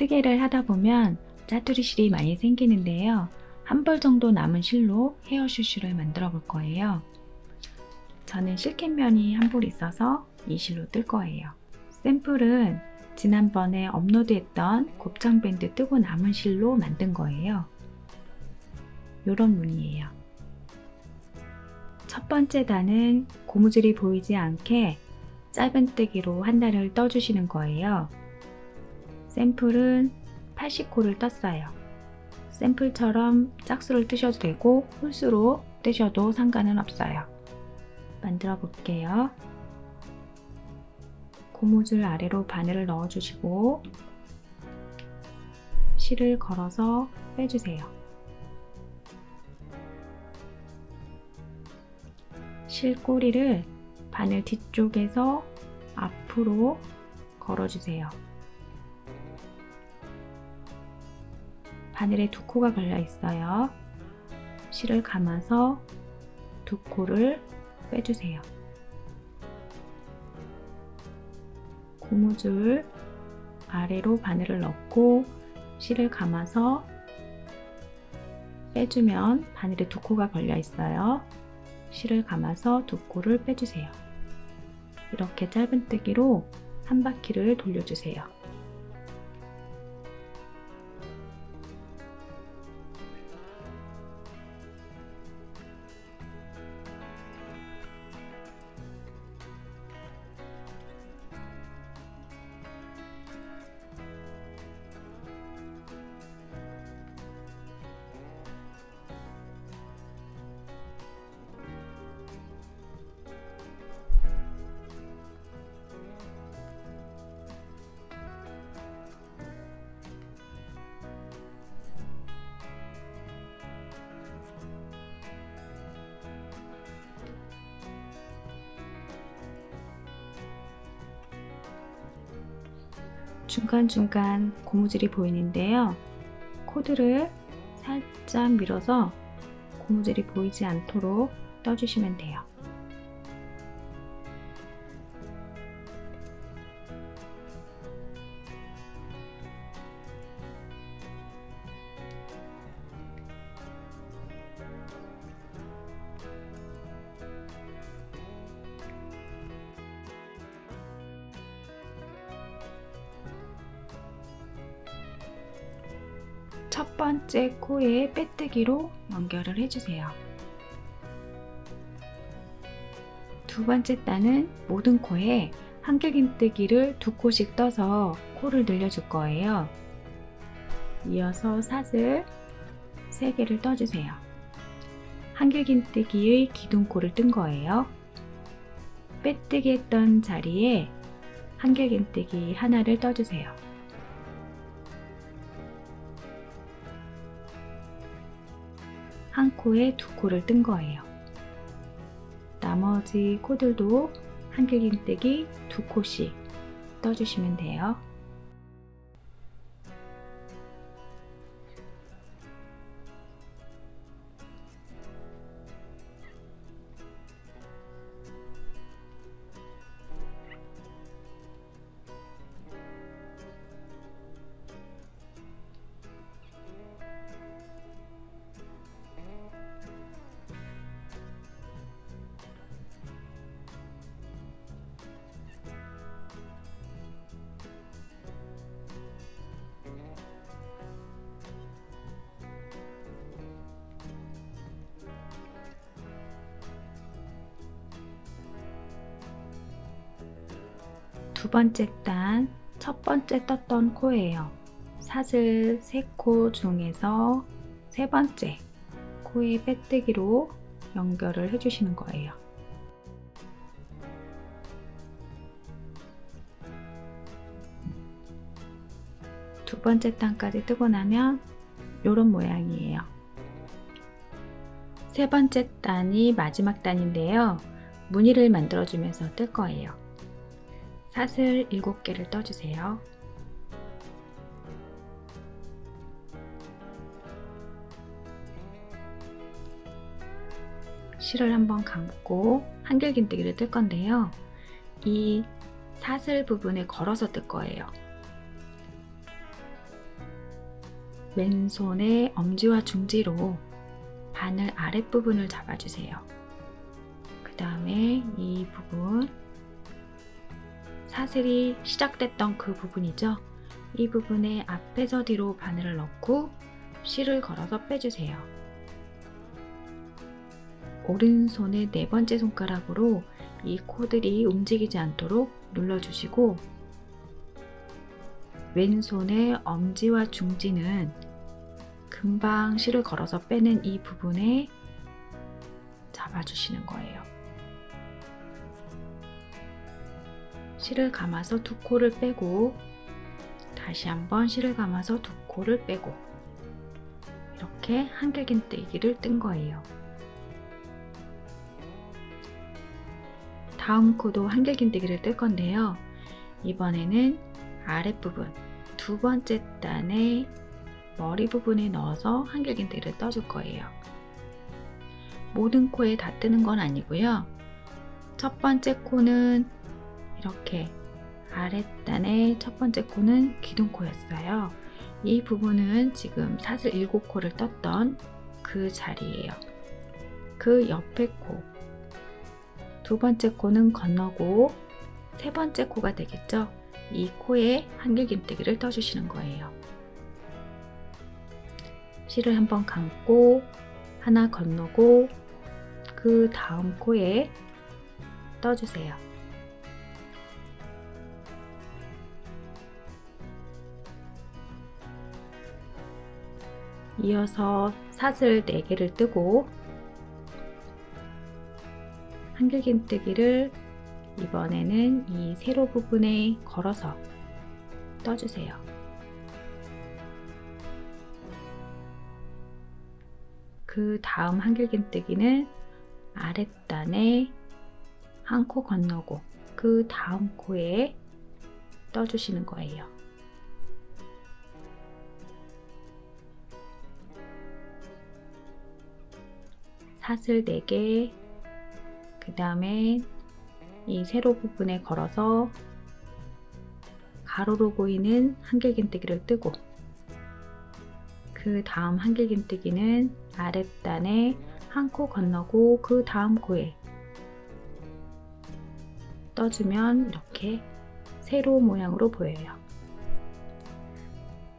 뜨개를 하다 보면 짜투리 실이 많이 생기는데요. 한 벌 정도 남은 실로 헤어 슈슈를 만들어 볼 거예요. 저는 실켓면이 한볼 있어서 이 실로 뜰 거예요. 샘플은 지난번에 업로드했던 곱창 밴드 뜨고 남은 실로 만든 거예요. 요런 무늬예요. 첫 번째 단은 고무줄이 보이지 않게 짧은 뜨기로 한 단을 떠주시는 거예요. 샘플은 80코를 떴어요. 샘플처럼 짝수를 뜨셔도 되고 홀수로 뜨셔도 상관은 없어요. 만들어 볼게요. 고무줄 아래로 바늘을 넣어 주시고 실을 걸어서 빼주세요. 실 꼬리를 바늘 뒤쪽에서 앞으로 걸어주세요. 바늘에 두 코가 걸려 있어요. 실을 감아서 두 코를 빼주세요. 고무줄 아래로 바늘을 넣고 실을 감아서 빼주면 바늘에 두 코가 걸려 있어요. 실을 감아서 두 코를 빼주세요. 이렇게 짧은 뜨기로 한 바퀴를 돌려주세요. 중간중간 고무줄이 보이는데요. 코드를 살짝 밀어서 고무줄이 보이지 않도록 떠주시면 돼요. 첫 번째 코에 빼뜨기로 연결을 해주세요. 두 번째 단은 모든 코에 한길긴뜨기를 두 코씩 떠서 코를 늘려줄 거예요. 이어서 사슬 3개를 떠주세요. 한길긴뜨기의 기둥코를 뜬 거예요. 빼뜨기 했던 자리에 한길긴뜨기 하나를 떠주세요. 코에 두 코를 뜬 거예요. 나머지 코들도 한길긴뜨기 두 코씩 떠주시면 돼요. 두 번째 단, 첫 번째 떴던 코예요. 사슬 3코 중에서 세 번째 코에 빼뜨기로 연결을 해주시는 거예요. 두 번째 단까지 뜨고 나면 이런 모양이에요. 세 번째 단이 마지막 단인데요. 무늬를 만들어주면서 뜰 거예요. 사슬 7개를 떠주세요. 실을 한번 감고 한길긴뜨기를 뜰 건데요. 이 사슬 부분에 걸어서 뜰 거예요. 왼손의 엄지와 중지로 바늘 아랫부분을 잡아주세요. 그 다음에 이 부분, 사슬이 시작됐던 그 부분이죠. 이 부분에 앞에서 뒤로 바늘을 넣고 실을 걸어서 빼주세요. 오른손의 네 번째 손가락으로 이 코들이 움직이지 않도록 눌러주시고 왼손의 엄지와 중지는 금방 실을 걸어서 빼는 이 부분에 잡아주시는 거예요. 실을 감아서 두 코를 빼고 다시 한번 실을 감아서 두 코를 빼고 이렇게 한길긴뜨기를 뜬 거예요. 다음 코도 한길긴뜨기를 뜰 건데요. 이번에는 아랫부분 두 번째 단의 머리 부분에 넣어서 한길긴뜨기를 떠줄 거예요. 모든 코에 다 뜨는 건 아니고요. 첫 번째 코는 이렇게 아랫단의 첫 번째 코는 기둥코였어요. 이 부분은 지금 사슬 7코를 떴던 그 자리예요. 그 옆에 코. 두 번째 코는 건너고 세 번째 코가 되겠죠. 이 코에 한길긴뜨기를 떠주시는 거예요. 실을 한번 감고 하나 건너고 그 다음 코에 떠주세요. 이어서 사슬 4개를 뜨고 한길긴뜨기를 이번에는 이 세로 부분에 걸어서 떠주세요. 그 다음 한길긴뜨기는 아랫단에 한 코 건너고 그 다음 코에 떠주시는 거예요. 사슬 4개, 그 다음에 이 세로 부분에 걸어서 가로로 보이는 한길긴뜨기를 뜨고 그 다음 한길긴뜨기는 아랫단에 한 코 건너고 그 다음 코에 떠주면 이렇게 세로 모양으로 보여요.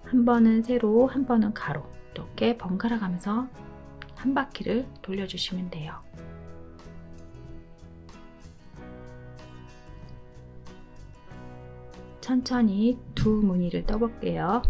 한 번은 세로, 한 번은 가로 이렇게 번갈아 가면서 한 바퀴를 돌려주시면 돼요. 천천히 두 무늬를 떠볼게요.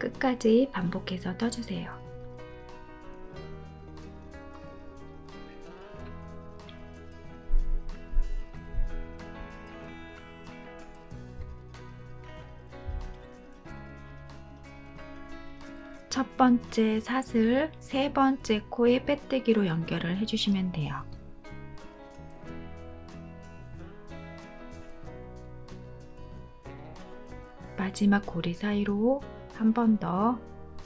끝까지 반복해서 떠주세요. 첫 번째 사슬 세 번째 코에 빼뜨기로 연결을 해주시면 돼요. 마지막 고리 사이로 한 번 더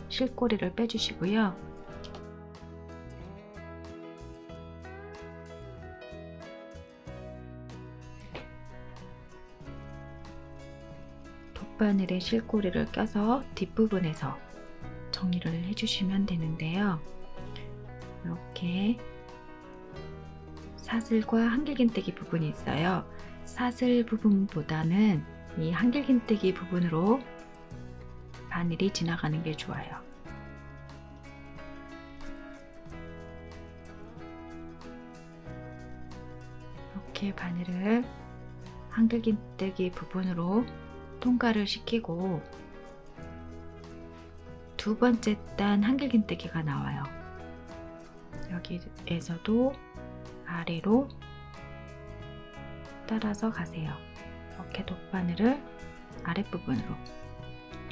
실꼬리를 빼주시고요. 돗바늘에 실꼬리를 껴서 뒷부분에서 정리를 해주시면 되는데요. 이렇게 사슬과 한길긴뜨기 부분이 있어요. 사슬 부분보다는 이 한길긴뜨기 부분으로 바늘이 지나가는 게 좋아요. 이렇게 바늘을 한길긴뜨기 부분으로 통과를 시키고 두 번째 단 한길긴뜨기가 나와요. 여기에서도 아래로 따라서 가세요. 이렇게 돗바늘을 아랫부분으로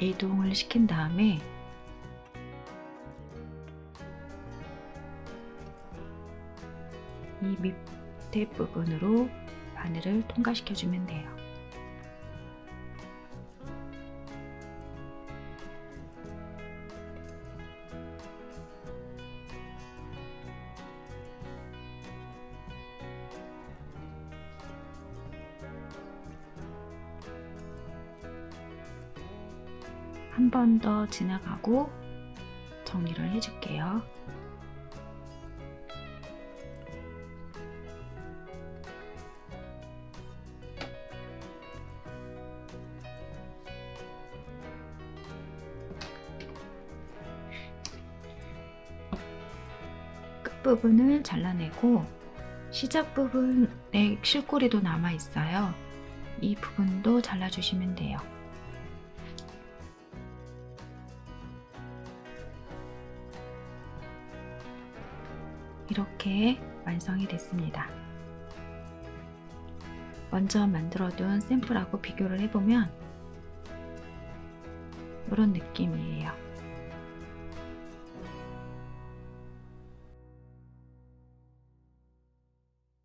이동을 시킨 다음에 이 밑에 부분으로 바늘을 통과시켜 주면 돼요. 한 번 더 지나가고 정리를 해줄게요. 끝부분을 잘라내고 시작 부분에 실꼬리도 남아 있어요. 이 부분도 잘라주시면 돼요. 이렇게 완성이 됐습니다. 먼저 만들어둔 샘플하고 비교를 해보면 이런 느낌이에요.